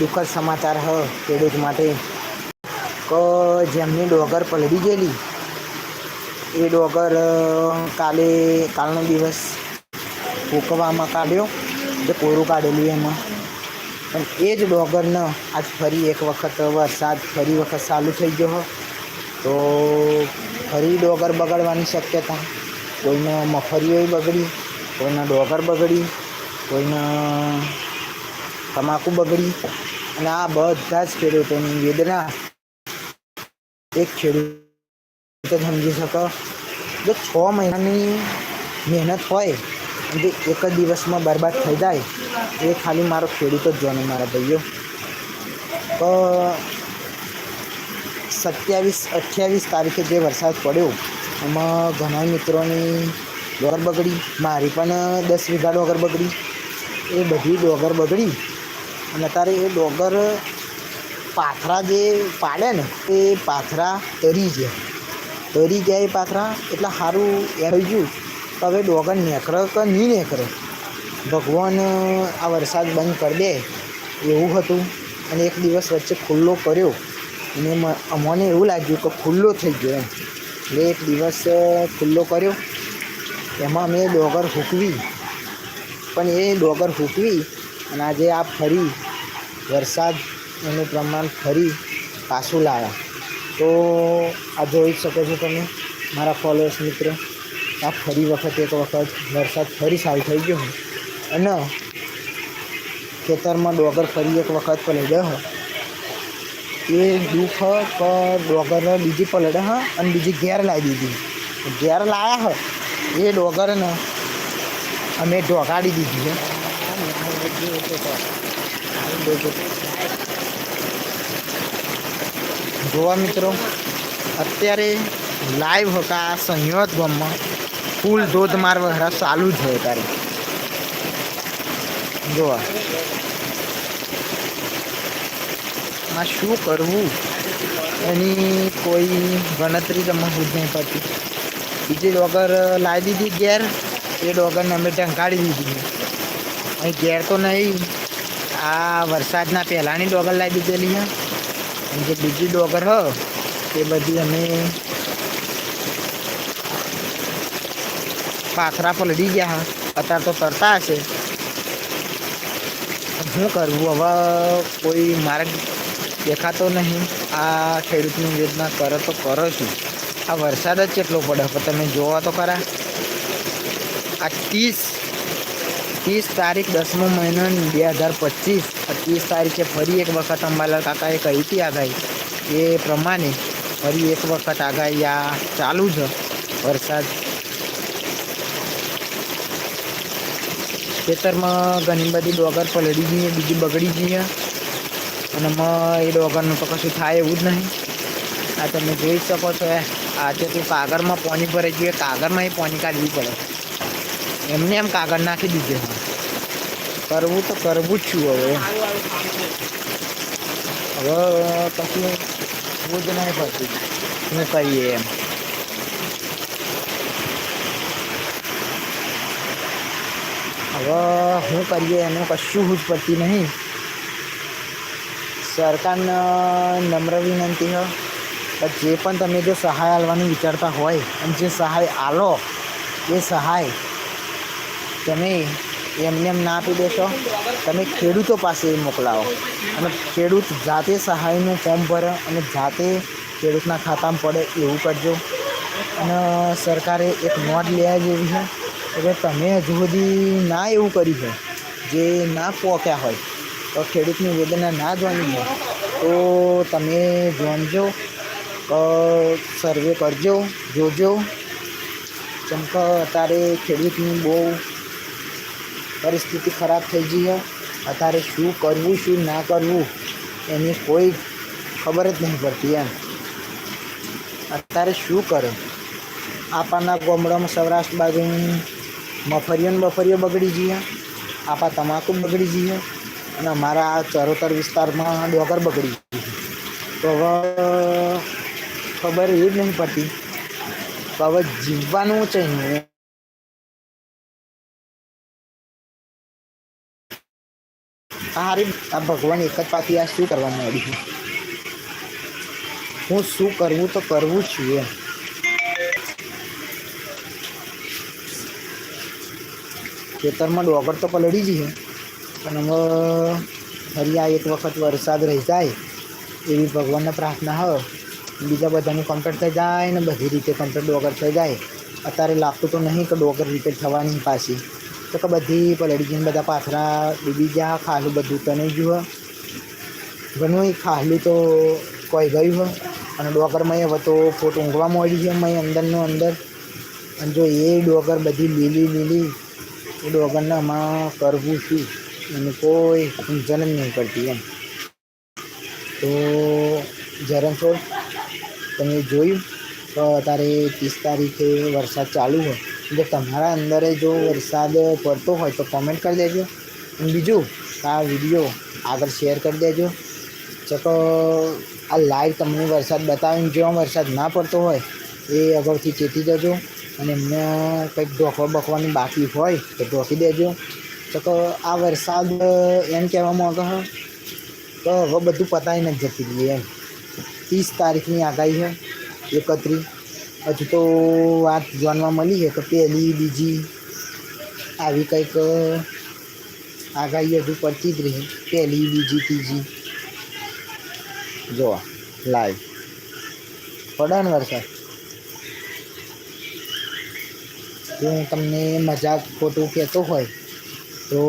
દુઃખદ સમાચાર હ, ખેડૂત માટે. કે, જેમની ડોગર પલળી ગયેલી. એ ડોગર કાલે, કાલનો દિવસ ફૂંકવામાં કાઢ્યો. જે કોરું કાઢેલું એમાં. પણ એ જ ડોગરને આજ ફરી એક વખત વરસાદ ફરી વખત ચાલુ થઈ ગયો. તો ફરી ડોગર બગડવાની શક્યતા. કોઈને મફરીઓ બગડી, કોઈના ડોગર બગડી, કોઈને તમાકુ બગડી અને આ બધા જ ખેડૂતોની વેદના એક ખેડૂત સમજી શકો. જો છ મહિનાની મહેનત હોય જે એક જ દિવસમાં બરબાદ થઈ જાય એ ખાલી મારો ખેડૂત જ જોવાનો મારા ભાઈઓ. તો સત્યાવીસ, અઠ્યાવીસ તારીખે જે વરસાદ પડ્યો, એમાં ઘણા મિત્રોની ડોગર બગડી, મારી પણ દસ વીઘા ડોગર બગડી. એ બધી ડોગર બગડી અને અત્યારે એ ડોગર પાથરા જે પાડે ને, એ પાથરા તરી ગયા તરી ગયા એ પાથરા, એટલે સારું એ થઈ ગયું. હવે ડોગર નેકરે કે નહીં નેકરે ભગવાન આ વરસાદ બંધ કરી દે. એવું હતું. અને એક દિવસ વચ્ચે ખુલ્લો કર્યો. અને મને એવું લાગ્યું કે ખુલ્લો થઈ ગયો એમ. એટલે એક દિવસ ખુલ્લો કર્યો. એમાં મેં ડોગર હૂકવી. પણ એ ડોગર હૂકવી અને આજે આ ફરી વરસાદ એનું પ્રમાણ ફરી પાછું લાવ્યા તો આ જોઈ શકો છો તમે, મારા ફોલોઅર્સ મિત્રો આ ફરી વખત એક વખત વરસાદ ફરી સારું થઈ ગયો. અને ખેતરમાં ડોગર ફરી એક વખત પલડ્યો હોય. એ દુઃખ પર ડોગર બીજી પલડે હ અને બીજી ઘેર લાવી દીધી ઘેર લાયા હ એ ડોગરને અમે ઢોકાડી દીધી છે જોવા મિત્રો, અત્યારે લાઈવ હતા સંયોત ગામમાં ફૂલ ધોધમાર વહેરા ચાલુ જ હોય ત્યારે જોવા. આ શું કરવું? એની કોઈ ગણતરી તમે જ નહીં પડતી. બીજી ડોગર લાવી દીધી ઘેર, એ ડોગરને અમે ઢંકાડી દીધી. અહીં ઘેર તો નહીં. આ વરસાદના પહેલાંની ડોગર લાવી દીધેલી અને જે બીજી ડોગર હ, એ બધી અમે પાથરા પલડી ગયા હા અત્યારે તો તરતા હશે. શું કરવું? હવે કોઈ માર્ગ દેખાતો નહીં. આ ખેડૂતની યોજના કરો તો કરો છું આ વરસાદ જ કેટલો પડે? પણ તમે જોવા તો ખરા. આ ત્રીસ ત્રીસ તારીખ દસમો મહિનો બે હજાર પચીસ. ત્રીસ તારીખે ફરી એક વખત અંબાલાલ કાકાએ કહી હતી આગાહી. એ પ્રમાણે ફરી એક વખત આગાહી આ ચાલુ છે વરસાદ. ખેતરમાં ઘણી બધી ડોગર પલળી ગઈ, બીજી બગડી ગઈ અને એ ડોગરનું તો કશું થાય એવું જ નહીં. આ તમે જોઈ શકો છો આ તો કાગળમાં પાણી ભરાઈ ગયું કાગળમાં એ પાણી કાઢવી પડે. એમને એમ કાગળ નાખી દીધે. કરવું તો કરવું જ છું હવે. હવે પછી હું જ નહીં પડતું શું કરીએ એમ. હવે શું કરીએ એનું કશું જ પડતી નહીં. સરકારને નમ્ર વિનંતી હો. જે પણ તમે જો સહાય આલવાનું વિચારતા હોય અને જે સહાય આલો, એ સહાય તમે એમને એમ ના આપી દેશો. તમે ખેડૂતો પાસે મોકલાવો. અને ખેડૂત જાતે સહાયનું ફોર્મ ભરે અને જાતે ખેડૂતના ખાતામાં પડે એવું કરજો. અને સરકારે એક નોટ લેવા જેવી છે. એટલે તમે હજુ સુધી ના એવું કર્યું છે. જે ના પોક્યા હોય, તો ખેડૂતની વેદના ના જોવાની હોય, તો તમે જાણજો. સર્વે કરજો, જોજો. કેમ કે અત્યારે ખેડૂતની બહુ પરિસ્થિતિ ખરાબ થઈ ગઈ છે. અત્યારે શું કરવું, શું ના કરવું, એની કોઈ ખબર જ નહીં પડતી એમ. અત્યારે શું કરે? આપણા ગામડામાં સૌરાષ્ટ્ર બાજુ મફરીઓ ને બફરીઓ બગડી જઈએ આપા તમાકુ બગડી જઈએ અને અમારા ચરોતર વિસ્તારમાં ડોગર બગડી ગઈ તો હવે ખબર એ જ નહીં પડતી. તો હવે જીવવાનું છે હારી આ ભગવાન એક જ પાછી આ શું કરવા માંડી હું શું કરવું તો કરવું છું એમ. ખેતરમાં ડોગર તો પલળી જ છે પણ હવે ફરી આ એક વખત વરસાદ રહી જાય, એવી ભગવાનને પ્રાર્થના હોય, બીજા બધાનું કમ્પ્લીટ થઈ જાય ને બધી રીતે કમ્પ્લીટ ડોગર થઈ જાય. અત્યારે લાગતું તો નહીં કે ડોગર રિપેર થવાની પાછી. તો કે બધી પલળી ગઈ ને બધા પાથરા ડૂબી ગયા ખાલું બધું તને ગયું હ ઘણું ખાલું તો કોઈ ગયું હોય. અને ડોગરમાં હવે તો ફોટ ઊંઘવા મળી છે મેં અંદરનું અંદર. અને જો એ ડોગર બધી લીલી લીલી, એ ડોગરને આમાં કરવું શું? એને કોઈ સમજણ જ નહીં પડતી એમ. તો ઝરણછોડ તમે જોયું? તો અત્યારે ત્રીસ તારીખે વરસાદ ચાલુ હોય. જો તમારા અંદરે જો વરસાદ પડતો હોય તો કોમેન્ટ કરી દેજો. અને બીજું, આ વીડિયો આગળ શેર કરી દેજો. ચકો, આ લાઈવ તમને વરસાદ બતાવીને જો વરસાદ ના પડતો હોય, એ અગાઉથી ચેતી જજો. અને એમને કંઈક ઢોકવા બકવાની બાકી હોય, તો ઢોકી દેજો. ચકો, આ વરસાદ એમ કહેવા માંગે છે? તો હવે બધું પતાવી નથી જતી, એમ. ત્રીસ તારીખની આગાહી છે, એકત્રીસ. હજુ તો વાત જાણવા મળી છે કે પહેલી, બીજી આવી કંઈક આગાહી હજુ પડતી જ રહી. પહેલી, બીજી, ત્રીજી. જો લાઈવ. પડે ને વરસાદ જો હું તમને મજાક ખોટું કહેતો હોય તો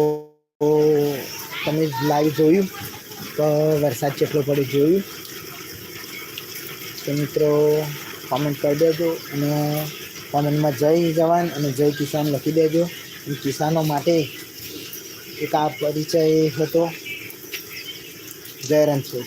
તમે લાઈવ જોયું તો વરસાદ કેટલો પડે જોયું? તો મિત્રો કોમેન્ટ કરી દેજો અને કોમેન્ટમાં જય જવાન અને જય કિસાન લખી દેજો. કિસાનો માટે એક આ પરિચય હતો. જય રણછોડ.